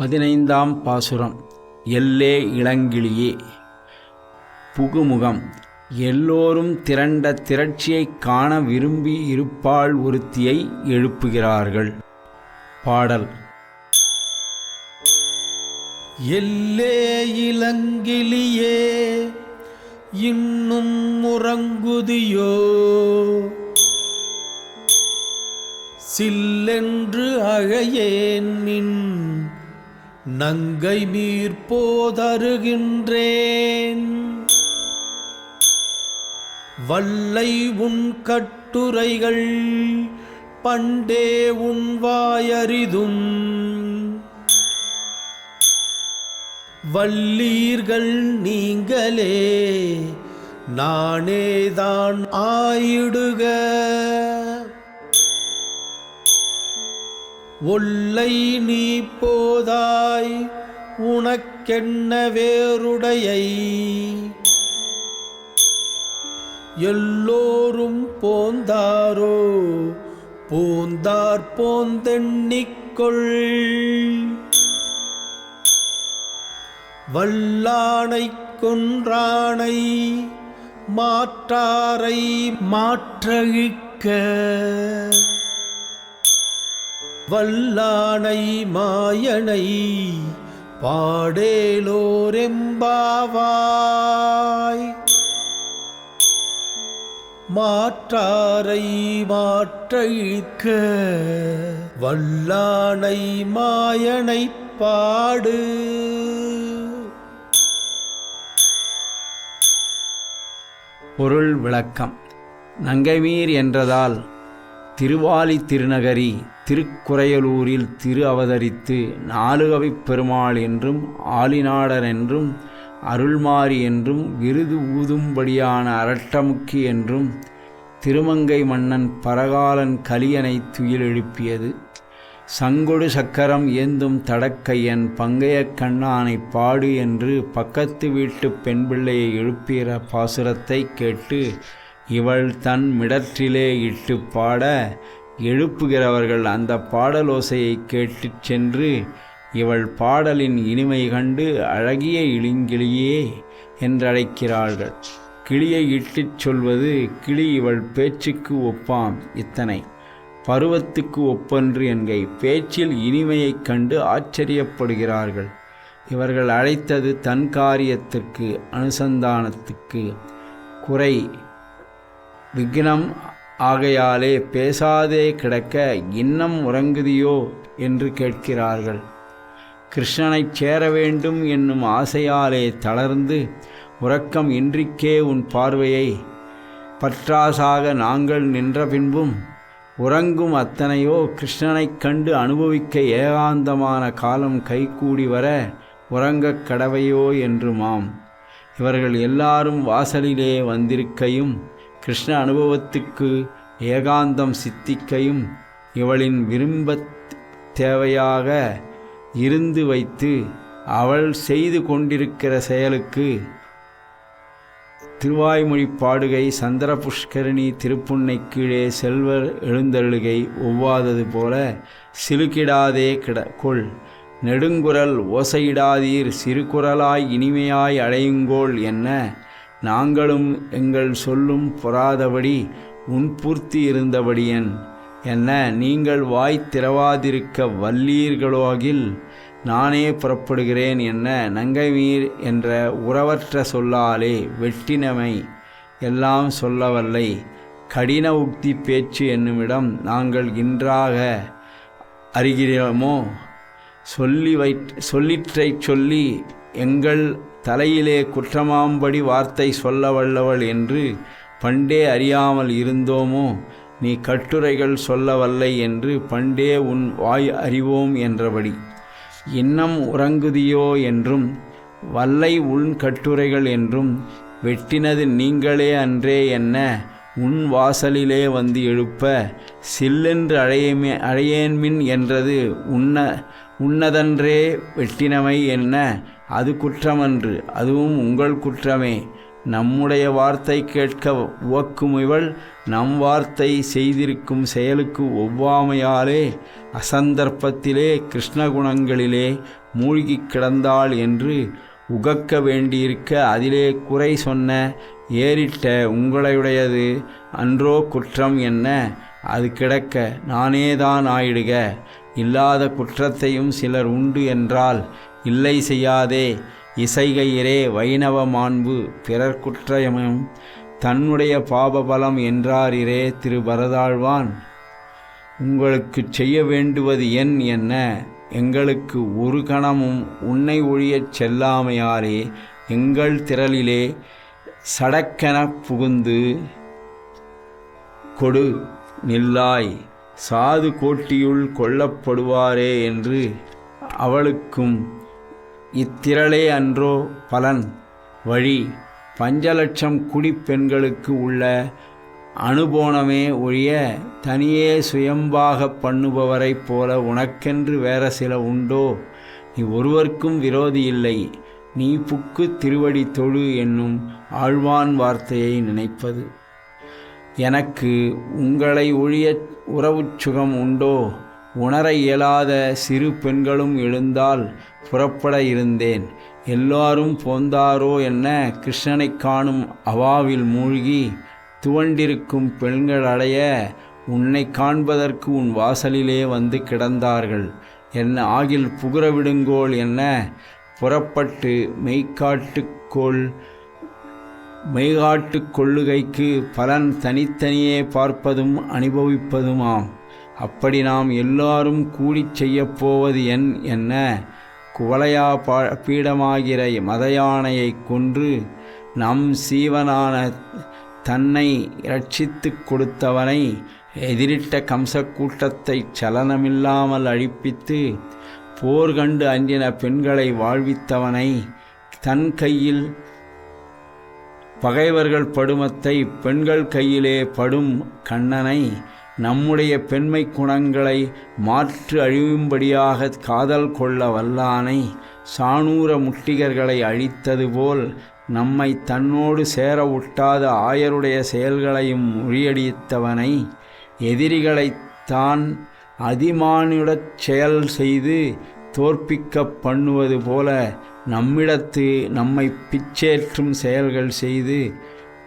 பதினைந்தாம் பாசுரம். எல்லே இளங்கிளியே. புகுமுகம். எல்லோரும் திரண்ட திரட்சியைக் காண விரும்பி இருப்பாள் ஒருத்தியை எழுப்புகிறார்கள். பாடல். எல்லே இளங்கிளியே இன்னும் உறங்குதியோ? சில்லென்று அகையேன் நின் நங்கை மீர்போதருகின்றேன் வல்லை உன் கட்டுரைகள் பண்டே உன் வாயறிதும். வல்லீர்கள் நீங்களே நானேதான் ஆயிடுக. ஒல்லை நீ போதாய் உனக்கென்ன வேறுடையை? எல்லோரும் போந்தாரோ போந்தார் போந்தெண்ணிக்கொள். வல்லானை கொன்றானை மாற்றாரை மாற்றழிக்க. வல்லானை மாயனை பாடேலோரெம்பாவாய். மாற்றாரை மாற்றழிக்க வல்லானை மாயனை பாடு. பொருள் விளக்கம். நங்கைமீர் என்றதால் திருவாலி திருநகரி திருக்குறையலூரில் திரு அவதரித்து நாலுகவிப் பெருமாள் என்றும் ஆலிநாடர் என்றும் அருள்மாரி என்றும் விருது ஊதும்படியான அரட்டமுக்கி என்றும் திருமங்கை மன்னன் பரகாலன் கலியனை துயில் எழுப்பியது. சங்கொடு சக்கரம் ஏந்தும் தடக்கையன் பங்கையக் கண்ணானை பாடு என்று பக்கத்து வீட்டு பெண் பிள்ளையை எழுப்பிற பாசுரத்தை கேட்டு இவள் தன் மிடற்றிலே இட்டு பாட எழுப்புகிறவர்கள் அந்த பாடலோசையை கேட்டுச் சென்று இவள் பாடலின் இனிமை கண்டு அழகிய இளிங்கிளியே என்றழைக்கிறார்கள். கிளியை இட்டுச் சொல்வது கிளி இவள் பேச்சுக்கு ஒப்பாம் இத்தனை. பருவத்துக்கு ஒப்பன்று என்கை. பேச்சில் இனிமையைக் கண்டு ஆச்சரியப்படுகிறார்கள். இவர்கள் அழைத்தது தன் காரியத்திற்கு அனுசந்தானத்துக்கு. குறை. விக்னம் ஆகையாலே பேசாதே கிடக்க இன்னம் உறங்குதியோ என்று கேட்கிறார்கள். கிருஷ்ணனைச் சேர வேண்டும் என்னும் ஆசையாலே தளர்ந்து உறக்கம் இன்றிக்கே உன் பார்வையை பற்றாசாக நாங்கள் நின்ற பின்பும் உறங்கும் அத்தனையோ கிருஷ்ணனைக் கண்டு அனுபவிக்க ஏகாந்தமான காலம் கைகூடி வர உறங்கக் கடவையோ என்று மாம் இவர்கள் எல்லாரும் வாசலிலே வந்திருக்கையும் கிருஷ்ண அனுபவத்துக்கு ஏகாந்தம் சித்திக்கையும் இவளின் விரும்பத் தேவையாக இருந்து வைத்து அவள் செய்து கொண்டிருக்கிற செயலுக்கு திருவாய்மொழி பாடுகை சந்திர புஷ்கரணி திருப்புன்னை கீழே செல்வர் எழுந்தருளுகை ஒவ்வாதது போல சிலுக்கிடாதே கிட கொள். நெடுங்குரல் ஓசையிடாதீர் சிறுகுரலாய் இனிமையாய் அடையுங்கோள் என்ன? நாங்களும் எங்கள் சொல்லும் பொறாதபடி உன்பூர்த்தி இருந்தபடியன். என்ன நீங்கள் வாய் திறவாதிருக்க வல்லீர்களோகில் நானே புறப்படுகிறேன் என்ன? நங்கைமீர் என்ற உறவற்ற சொல்லாலே வெட்டினமை எல்லாம் சொல்லவல்லை. கடின உக்தி பேச்சு என்னுமிடம் நாங்கள் இன்றாக அறிகிறோமோ? சொல்லி வை சொல்லிற்றைச் சொல்லி எங்கள் தலையிலே குற்றமாம்படி வார்த்தை சொல்ல வல்லவள் என்று பண்டே அறியாமல் இருந்தோமோ? நீ கட்டுரைகள் சொல்லவல்லை என்று பண்டே உன் வாய் அறிவோம் என்றபடி. இன்னம் உறங்குதியோ என்றும் வல்லை உன் கட்டுரைகள் என்றும் வெட்டினது நீங்களே அன்றே என்ன உன் வாசலிலே வந்து எழுப்ப சில்லென்று அழையமே அழையேன்மின் என்றது உன்ன உன்னதன்றே வெட்டினமை என்ன அது குற்றமன்று அதுவும் உங்கள் குற்றமே. நம்முடைய வார்த்தை கேட்க உவக்கும் இவள் நம் வார்த்தை செய்திருக்கும் செயலுக்கு ஒவ்வாமையாலே அசந்தர்ப்பத்திலே கிருஷ்ணகுணங்களிலே மூழ்கி மூழ்கிக் கிடந்தாள் என்று உகக்க வேண்டியிருக்க அதிலே குறை சொன்ன ஏறிட்ட உங்களுடையது அன்றோ குற்றம் என்ன? அது கிடக்க நானேதான் ஆயிடுக. இல்லாத குற்றத்தையும் சிலர் உண்டு என்றால் இல்லை செய்யாதே. இசைகையிரே வைணவ மாண்பு பிறர்க்குற்றயமும் தன்னுடைய பாபபலம் என்றாரிரே திரு பரதாழ்வான் உங்களுக்கு செய்ய வேண்டுவது என் என்ன? எங்களுக்கு ஒரு கணமும் உன்னை ஒழியச் செல்லாமையாரே எங்கள் திரளிலே சடக்கென புகுந்து கொடு நில்லாய். சாது கோட்டியுள் கொல்லப்படுவாரே என்று அவளுக்கும் இத்திரளே அன்றோ பலன். வழி பஞ்சலட்சம் குடிப்பெண்களுக்கு உள்ள அனுபோனமே ஒழிய தனியே சுயம்பாக பண்ணுபவரைப் போல உனக்கென்று வேற சில உண்டோ? நீ ஒருவர்க்கும் விரோதி இல்லை. நீ புக்கு திருவடி தொழு என்னும் ஆழ்வான் வார்த்தையை நினைப்பது. எனக்கு உங்களை ஒழிய உறவுச் சுகம் உண்டோ? உணர இயலாத சிறு பெண்களும் எழுந்தால் புறப்பட இருந்தேன். எல்லாரும் போந்தாரோ என்ன? கிருஷ்ணனைக் காணும் அவாவில் மூழ்கி துவண்டிருக்கும் பெண்கள் அடைய உன்னை காண்பதற்கு உன் வாசலிலே வந்து கிடந்தார்கள். என்ன ஆகில் புகுற விடுங்கோள் என்ன? புறப்பட்டு மெய்க்காட்டுக்கோள் மெய்காட்டுக் கொள்ளுகைக்கு பலன் தனித்தனியே பார்ப்பதும் அனுபவிப்பதுமாம். அப்படி நாம் எல்லாரும் கூடிச் செய்யப்போவது என் என்ன? குவலையா பா பீடமாகிற மதயானையைக் கொன்று நம் சீவனான தன்னை இரட்சித்துக் கொடுத்தவனை எதிரிட்ட கம்சக்கூட்டத்தைச் சலனமில்லாமல் அழிப்பித்து போர் கண்டு அஞ்சின பெண்களை வாழ்வித்தவனை தன் கையில் பகைவர்கள் படுமத்தை பெண்கள் கையிலே படும் கண்ணனை நம்முடைய பெண்மை குணங்களை மாற்று அழியும்படியாக காதல் கொள்ள வல்லானை சாணூர முட்டிகர்களை அழித்தது போல் நம்மை தன்னோடு சேர ஒட்டாத ஆயருடைய செயல்களையும் முறியடித்தவனை எதிரிகளைத் தான் அதிமானுடச் செயல் செய்து தோற்பிக்க பண்ணுவது போல நம்மிடத்து நம்மை பிச்சேற்றும் செயல்கள் செய்து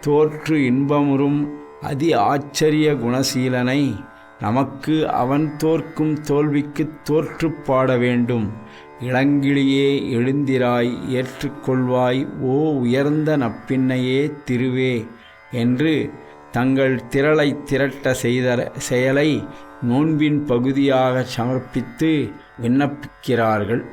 தோற்று இன்பமுறும் அதி ஆச்சரிய குணசீலனை. நமக்கு அவன் தோற்கும் தோல்விக்குத் தோற்றுப்பாட வேண்டும். இளங்கிளியே எழுந்திராய் ஏற்றுக்கொள்வாய் ஓ உயர்ந்த நப்பின்னையே திருவே என்று தங்கள் திரளை திரட்ட செய்த செயலை நோன்பின் பகுதியாக சமர்ப்பித்து விண்ணப்பிக்கிறார்கள்.